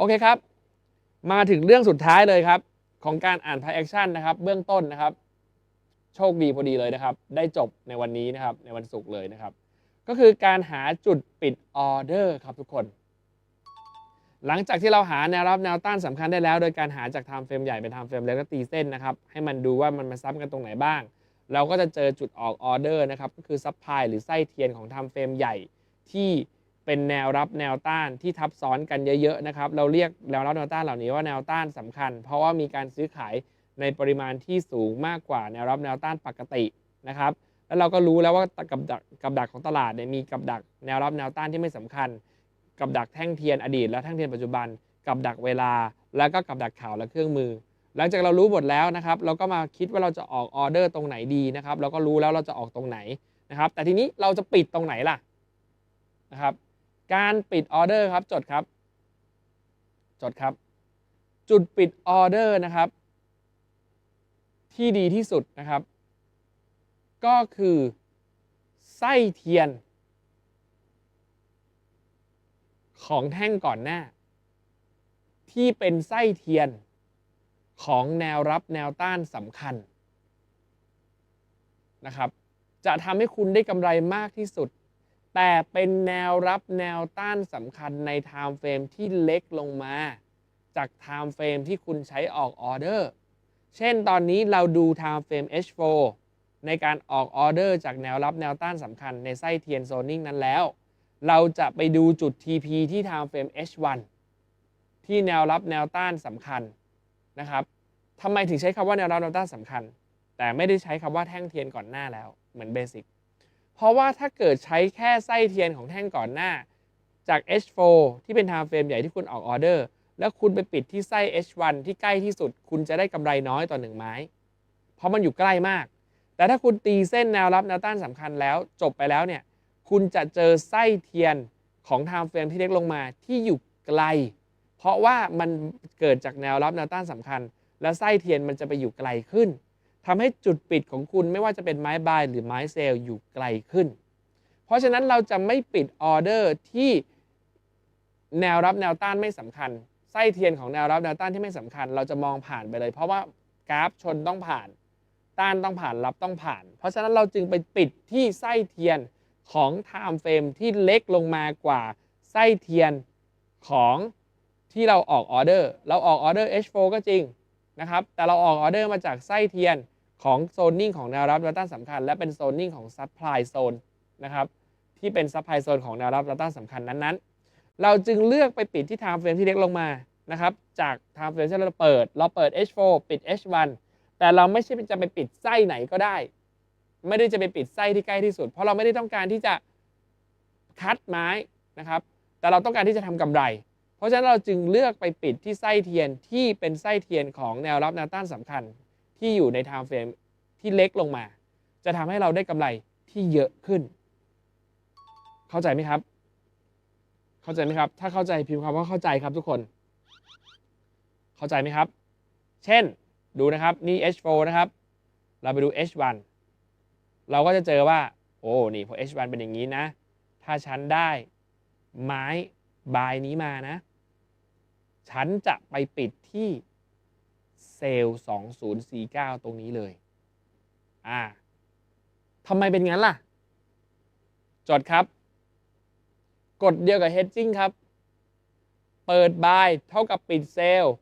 โอเคครับ มาถึงเรื่องสุดท้ายเลยครับ ของการอ่าน Price Action นะครับ เบื้องต้นนะครับ โชคดีพอดีเลยนะครับ ได้จบในวันนี้นะครับ ในวันศุกร์เลยนะครับ ก็คือการหาจุดปิดออเดอร์ครับทุกคน หลังจากที่เราหาแนวรับแนวต้านสำคัญได้แล้ว โดยการหาจากไทม์เฟรมใหญ่เป็นไทม์เฟรมเล็กแล้วตีเส้นนะครับ ให้มันดูว่ามันมาซ้ำกันตรงไหนบ้าง เราก็จะเจอจุดออกออเดอร์นะครับ ก็คือซับพลายหรือไส้เทียนของไทม์เฟรมใหญ่ที่ เป็นแนวรับแนวต้านที่ทับซ้อนกันเยอะๆนะครับ เราเรียกแนวรับแนวต้านเหล่านี้ว่าแนวต้านสำคัญ เพราะว่ามีการซื้อขายในปริมาณที่สูงมากกว่าแนวรับแนวต้านปกตินะครับ แล้วเราก็รู้แล้วว่ากับดักกับดักของตลาดเนี่ยมีกับดักแนวรับแนวต้านที่ไม่สำคัญ กับดักแท่งเทียนอดีต และแท่งเทียนปัจจุบัน กับดักเวลา แล้วก็กับดักข่าวและเครื่องมือ หลังจากเรารู้หมดแล้วนะครับ เราก็มาคิดว่าเราจะออกออเดอร์ตรงไหนดีนะครับ เราก็รู้แล้วเราจะออกตรงไหนนะครับ แต่ทีนี้เราจะปิดตรงไหนล่ะนะครับ การปิดออเดอร์ครับจดครับ จดครับ จุดปิดออเดอร์นะครับ ที่ดีที่สุดนะครับ ก็คือไส้เทียน ของแท่งก่อนหน้า ที่เป็นไส้เทียนของแนวรับแนวต้านสำคัญนะครับ จะทำให้คุณได้กำไรมากที่สุด แต่เป็นแนวรับแนวต้านสำคัญในไทม์เฟรมที่เล็กลงมา จากไทม์เฟรมที่คุณใช้ออกออเดอร์ เช่นตอนนี้เราดูไทม์เฟรม H4 ในการออกออเดอร์จากแนวรับแนวต้านสำคัญในไส้เทียนโซนิ่งนั้นแล้ว เราจะไปดูจุด TP ที่ time frame H1 ที่แนวรับแนวต้านสำคัญนะครับทำไมถึงใช้คำว่าแนวรับแนวต้านสำคัญ แต่ไม่ได้ใช้คำว่าแท่งเทียนก่อนหน้าแล้วเหมือนเบสิก เพราะว่าถ้าเกิดใช้แค่ไส้เทียนของแท่งก่อนหน้า จาก H4 ที่เป็น time frame ใหญ่ที่คุณออกออเดอร์ แล้วคุณไปปิดที่ไส้ H1 ที่ใกล้ที่สุด คุณจะได้กำไรน้อยต่อหนึ่งไม้ เพราะมันอยู่ใกล้มาก แต่ถ้าคุณตีเส้นแนวรับแนวต้านสำคัญแล้วจบไปแล้วเนี่ย คุณจะเจอไส้เทียนของไทม์เฟรมที่เล็กลงมาที่อยู่ไกล เพราะว่ามันเกิดจากแนวรับแนวต้านสำคัญ และไส้เทียนมันจะไปอยู่ไกลขึ้น ทำให้จุดปิดของคุณไม่ว่าจะเป็นไม้บายหรือไม้เซลล์อยู่ไกลขึ้น เพราะฉะนั้นเราจะไม่ปิดออเดอร์ที่แนวรับแนวต้านไม่สำคัญ ไส้เทียนของแนวรับแนวต้านที่ไม่สำคัญ เราจะมองผ่านไปเลย เพราะว่ากราฟชนต้องผ่าน ต้านต้องผ่านรับต้องผ่าน เพราะฉะนั้นเราจึงไปปิดที่ไส้เทียนของไทม์เฟรมที่เล็กลงมากว่าไส้เทียนของที่เราออกออเดอร์ เราออกออเดอร์ H4 ก็จริงนะครับ แต่เราออกออเดอร์มาจากไส้เทียน ของโซนนิ่งของแนวรับแนวต้านสำคัญ และเป็นโซนนิ่งของซัพพลายโซนนะครับที่เป็นซัพพลายโซนของแนวรับแนวต้านสำคัญนั้นๆ เราจึงเลือกไปปิดที่ไทม์เฟรมที่เล็กลงมานะครับจากไทม์เฟรมที่เราเปิด เราเปิด H4 ปิด H1 แต่เราไม่ใช่จะไปปิดไส้ไหนก็ได้ ไม่ได้จะไปปิดไส้ที่ใกล้ที่สุด เพราะเราไม่ได้ต้องการที่จะคัดไม้นะครับแต่เราต้องการที่จะทำกำไร เพราะฉะนั้นเราจึงเลือกไปปิดที่ไส้เทียนที่เป็นไส้เทียนของแนวรับแนวต้านสำคัญ ที่อยู่ในไทม์เฟรมที่เล็กลงมา จะทำให้เราได้กำไรที่เยอะขึ้น เข้าใจไหมครับ เข้าใจไหมครับ ถ้าเข้าใจพิมพ์คำว่าเข้าใจครับทุกคน เข้าใจไหมครับ เช่นดูนะครับนี่ H4 นะครับ เราไปดู H1 เราก็จะเจอว่า โอ้นี่พอ H1 เป็นอย่างนี้นะ ถ้าฉันได้ไม้บายนี้มานะ ฉันจะไปปิดที่ เซลล์2049 ตรงนี้เลย อ่าทำไมเป็นงั้นล่ะ จดครับกฎเดียวกับ hedging ครับ เปิดบายเท่ากับปิดเซลล์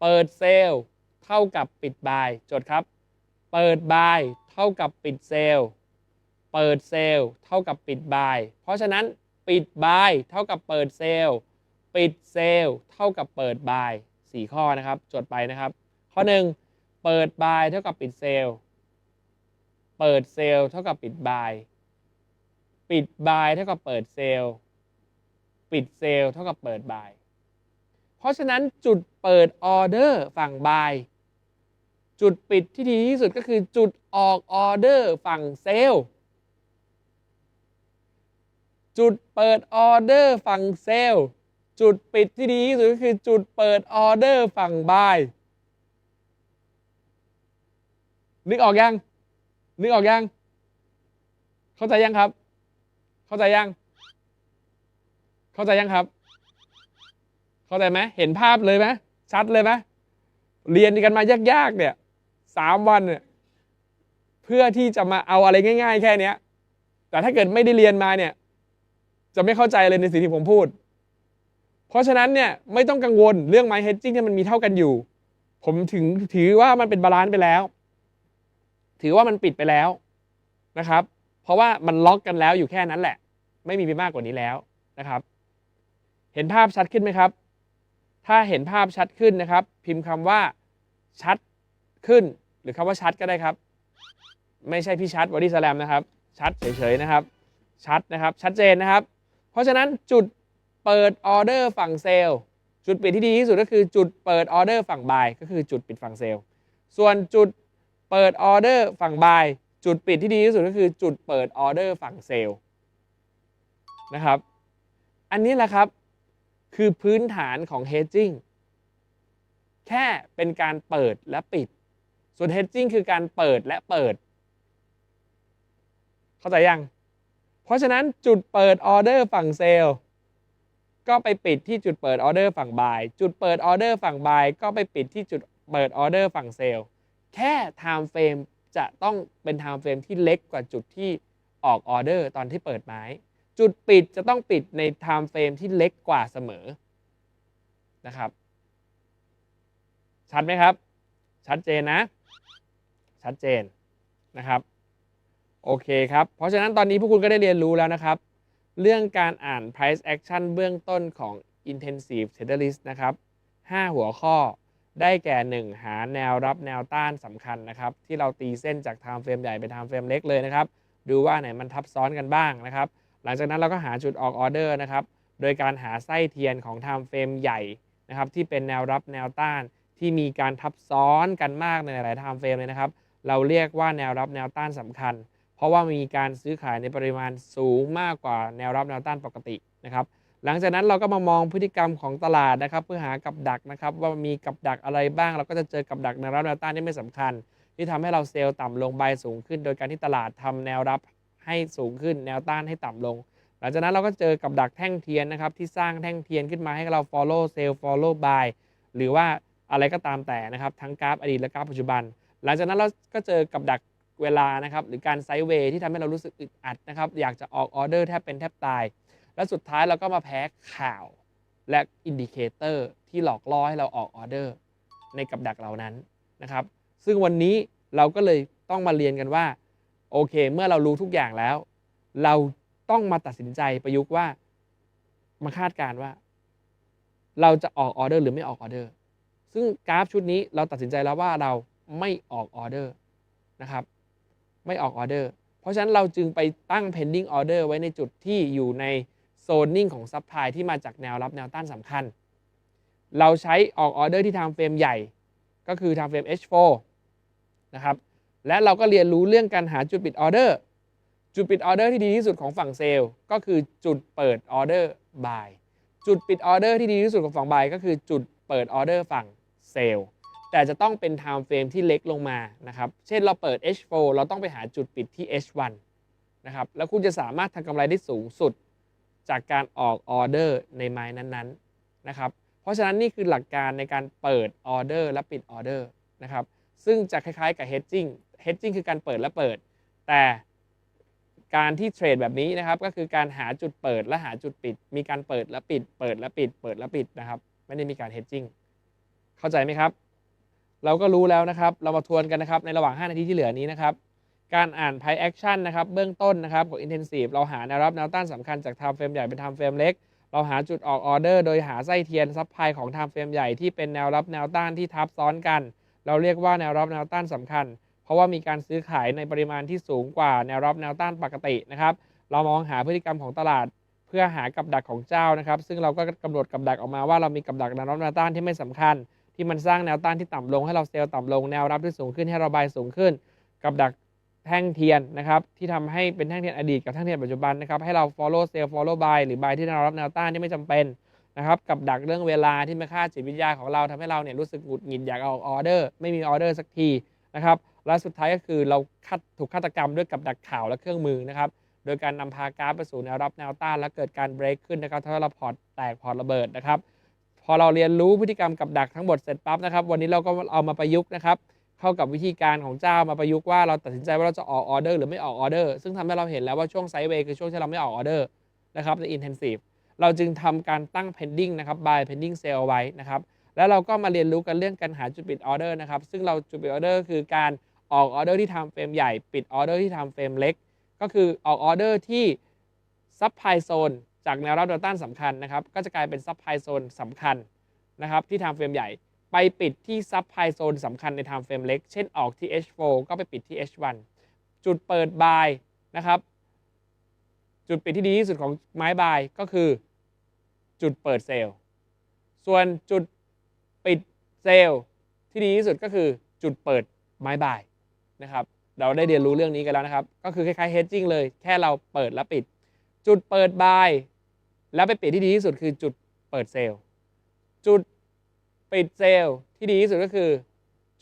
เปิดเซลล์เท่ากับปิดบาย จดครับ เปิดบายเท่ากับปิดเซลล์ เปิดเซลล์เท่ากับปิดบาย เพราะฉะนั้นปิดบายเท่ากับเปิดเซลล์ ปิดเซลล์เท่ากับเปิดบาย สี่ข้อนะครับ จดไปนะครับ ข้อ 1 เปิดบายเท่ากับปิดเซลล์ เปิดเซลล์เท่ากับปิดบาย ปิดบายเท่ากับเปิดเซลล์ ปิดเซลล์เท่ากับเปิดบาย เพราะฉะนั้นจุดเปิดออเดอร์ฝั่งบายจุดปิดที่ดีที่สุดก็คือจุดออกออเดอร์ฝั่งเซลล์ จุดเปิดออเดอร์ฝั่งเซลล์ จุดปิดที่ดีที่สุดก็คือจุดเปิดออเดอร์ฝั่งบายนึกออกยัง นึกออกยัง เข้าใจยังครับ เข้าใจยัง เข้าใจยังครับ เข้าใจไหมเห็นภาพเลยไหมชัดเลยไหมเรียนกันมายากๆเนี่ยสามวันเนี่ยเพื่อที่จะมาเอาอะไรง่าย ๆ แค่เนี้ย แต่ถ้าเกิดไม่ได้เรียนมาเนี่ย จะไม่เข้าใจเลยในสิ่งที่ผมพูด เพราะฉะนั้นเนี่ยไม่ต้องกังวลเรื่อง my hedging ที่มันมีเท่ากันอยู่ ผมถึงถือว่ามันเป็นบาลานซ์ไปแล้ว ถือว่ามันปิดไปแล้วนะครับ เพราะว่ามันล็อกกันแล้วอยู่แค่นั้นแหละ ไม่มีไปมากกว่านี้แล้วนะครับ เห็นภาพชัดขึ้นไหมครับ ถ้าเห็นภาพชัดขึ้นนะครับ พิมพ์คำว่าชัดขึ้น หรือคำว่าชัดก็ได้ครับ ไม่ใช่พี่ชัดวอดี้สแลมนะครับ ชัดเฉยๆนะครับ ชัดนะครับ ชัดเจนนะครับ เพราะฉะนั้นจุด เปิดออเดอร์ฝั่งเซลล์จุดปิดที่ดีที่สุดก็คือจุดเปิดออเดอร์ฝั่งบายก็คือจุดปิดฝั่งเซลล์ ส่วนจุดเปิดออเดอร์ฝั่งบายจุดปิดที่ดีที่สุดก็คือจุดเปิดออเดอร์ฝั่งเซลล์นะครับ อันนี้แหละครับคือพื้นฐานของ hedging แค่เป็นการเปิดและปิด ส่วน hedging คือการเปิดและเปิด เข้าใจยัง เพราะฉะนั้นจุดเปิดออเดอร์ฝั่งเซลล์ ก็ไปปิดที่จุดเปิดออเดอร์ฝั่งบาย จุดเปิดออเดอร์ฝั่งบาย ก็ไปปิดที่จุดเปิดออเดอร์ฝั่งเซลล์แค่ time frame จะต้องเป็น time frame ที่เล็กกว่าจุดที่ออกออเดอร์ตอนที่เปิดไม้ จุดปิดจะต้องปิดใน time frame ที่เล็กกว่าเสมอนะครับ ชัดไหมครับ ชัดเจนนะ ชัดเจนนะครับ โอเคครับ เพราะฉะนั้นตอนนี้พวกคุณก็ได้เรียนรู้แล้วนะครับ เรื่องการอ่าน price action เบื้องต้นของ intensive trader list นะครับ 5 หัวข้อได้แก่ 1 หาแนวรับแนวต้านสำคัญนะครับ ที่เราตีเส้นจาก time frame ใหญ่ไป time frame เล็กเลยนะครับ ดูว่าไหนมันทับซ้อนกันบ้างนะครับ หลังจากนั้นเราก็หาจุดออกออเดอร์นะครับ โดยการหาไส้เทียนของ time frame ใหญ่นะครับ ที่เป็นแนวรับแนวต้านที่มีการทับซ้อนกันมากในหลายๆ time frame เลยนะครับ เราเรียกว่าแนวรับแนวต้านสำคัญ ราะว่ามีการซื้อขายในปริมาณสูงมากกว่าแนวรับแนวต้านปกตินะครับ หลังจากนั้นเราก็มามองพฤติกรรมของตลาดนะครับ เพื่อหากับดักนะครับ ว่ามีกับดักอะไรบ้าง เราก็จะเจอกับดักแนวรับแนวต้านที่ไม่สำคัญ ที่ทำให้เราเซลล์ต่ำลงใบสูงขึ้น โดยการที่ตลาดทำแนวรับให้สูงขึ้น แนวต้านให้ต่ำลง หลังจากนั้นเราก็เจอกับดักแท่งเทียนนะครับที่สร้างแท่งเทียนขึ้นมาให้เรา follow sell follow buy หรือว่าอะไรก็ตามแต่นะครับทั้งกราฟอดีตและกราฟปัจจุบัน หลังจากนั้นเราก็เจอกับดัก เวลานะครับหรือการไซด์เวย์ที่ทำให้เรารู้สึกอึดอัดนะครับอยากจะออกออเดอร์แทบเป็นแทบตาย และสุดท้ายเราก็มาแพ้ข่าวและอินดิเคเตอร์ที่หลอกล่อให้เราออกออเดอร์ในกับดักเหล่านั้นนะครับ ซึ่งวันนี้เราก็เลยต้องมาเรียนกันว่าโอเค เมื่อเรารู้ทุกอย่างแล้ว เราต้องมาตัดสินใจประยุกต์ว่ามาคาดการณ์ว่า เราจะออกออเดอร์หรือไม่ออกออเดอร์ ซึ่งกราฟชุดนี้เราตัดสินใจแล้วว่าเราไม่ออกออเดอร์นะครับ ไม่ออกออเดอร์ เพราะฉะนั้นเราจึงไปตั้ง pending order ไว้ในจุดที่อยู่ในโซนนิ่งของซัพพลายที่มาจากแนวรับแนวต้านสำคัญ เราใช้ออกออเดอร์ที่ทำเฟรมใหญ่ ก็คือทำเฟรม H4 นะครับ และเราก็เรียนรู้เรื่องการหาจุดปิดออเดอร์ จุดปิดออเดอร์ที่ดีที่สุดของฝั่งเซลล์ก็คือจุดเปิดออเดอร์บาย จุดปิดออเดอร์ที่ดีที่สุดของฝั่งบายก็คือจุดเปิดออเดอร์ฝั่งเซลล์ แต่จะต้องเป็น time frame ที่เล็กลงมานะครับ เช่นเราเปิด H4 เราต้องไปหาจุดปิดที่ H1 นะครับ แล้วคุณจะสามารถทำกำไรได้สูงสุด จากการออกออเดอร์ในไม้นั้นๆนะครับ เพราะฉะนั้นนี่คือหลักการในการเปิดออเดอร์และปิดออเดอร์นะครับ ซึ่งจะคล้ายๆกับ hedging hedging คือการเปิดและเปิด แต่การที่เทรดแบบนี้นะครับ ก็คือการหาจุดเปิดและหาจุดปิด มีการเปิดและปิด เปิดและปิด เปิดและปิดนะครับ ไม่ได้มีการ hedging เข้าใจไหมครับ เราก็รู้แล้วนะครับ เรามาทวนกันนะครับในระหว่าง 5 นาทีที่เหลือนี้นะครับ การอ่าน price action นะครับเบื้องต้นนะครับของ intensive เราหาแนวรับแนวต้านสำคัญจาก time frame ใหญ่เป็น time frame เล็ก เราหาจุดออกออเดอร์โดยหาไส้เทียนซับไพของ time frame ใหญ่ที่เป็นแนวรับแนวต้านที่ทับซ้อนกัน เราเรียกว่าแนวรับแนวต้านสำคัญ เพราะว่ามีการซื้อขายในปริมาณที่สูงกว่าแนวรับแนวต้านปกตินะครับเรามองหาพฤติกรรมของตลาดเพื่อหากับดักของเจ้านะครับ ซึ่งเราก็กำหนดกับดักออกมาว่าเรามีกับดักแนวรับแนวต้านที่ไม่สำคัญ ที่มันสร้างแนวต้านที่ต่ำลงให้เราเซลล์ต่ำลงแนวรับที่สูงขึ้นให้เราบายสูงขึ้น กับดักแท่งเทียนนะครับที่ทำให้เป็นแท่งเทียนอดีตกับแท่งเทียนปัจจุบันนะครับให้เรา follow sell follow buy หรือ buy ที่แนวรับแนวต้านที่ไม่จำเป็นนะครับกับดักเรื่องเวลาที่มาฆ่าจิตวิทยาของเราทำให้เราเนี่ยรู้สึกหงุดหงิดอยากเอาออเดอร์ไม่มีออเดอร์สักทีนะครับและสุดท้ายก็คือเราคัดถูกฆาตกรรมด้วยกับดักข่าวและเครื่องมือนะครับโดยการนำพากราฟไปสู่แนวรับแนวต้านและเกิดการเบรกขึ้นนะครับทำให้เราพอร์ตแตกพอร์ตระเบิดนะครับ พอเราเรียนรู้พฤติกรรมกับดักทั้งหมดเสร็จปั๊บนะครับ วันนี้เราก็เอามาประยุกต์นะครับ เข้ากับวิธีการของเจ้ามาประยุกต์ว่าเราตัดสินใจว่าเราจะออกออเดอร์หรือไม่ออกออเดอร์ซึ่งทำให้เราเห็นแล้วว่าช่วงไซด์เวย์คือช่วงที่เราไม่ออกออเดอร์นะครับใน intensive เราจึงทำการตั้ง pending นะครับ buy pending sale ไว้นะครับแล้วเราก็มาเรียนรู้กันเรื่องการหาจุดปิดออเดอร์นะครับซึ่งเราจุดปิดออเดอร์คือการออกออเดอร์ที่ทำเฟรมใหญ่ ปิดออเดอร์ที่ทำเฟรมเล็ก ก็คือออกออเดอร์ที่ซับไพโซน จากแนวรับแนวต้านสำคัญนะครับก็จะกลายเป็นซับไพโซนสำคัญนะครับที่ทำเฟรมใหญ่ ไปปิดที่ซับไพโซนสำคัญในไทม์เฟรมเล็ก เช่นออกที่ H4 ก็ไปปิดที่ H1 จุดเปิดบายนะครับจุดปิดที่ดีที่สุดของไม้บายก็คือ จุดเปิดเซลล์ ส่วนจุดปิดเซลล์ที่ดีที่สุดก็คือจุดเปิดไม้บายนะครับเราได้เรียนรู้เรื่องนี้กันแล้วนะครับ ก็คือคล้ายๆ hedging เลย แค่เราเปิดและปิด จุดเปิดบาย แล้วไปปิดที่ดีที่สุดคือจุดเปิดเซลล์ จุดปิดเซลล์ที่ดีที่สุดก็คือ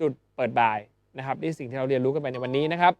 จุดเปิดบายนะครับนี่สิ่งที่เราเรียนรู้กันไปในวันนี้นะครับ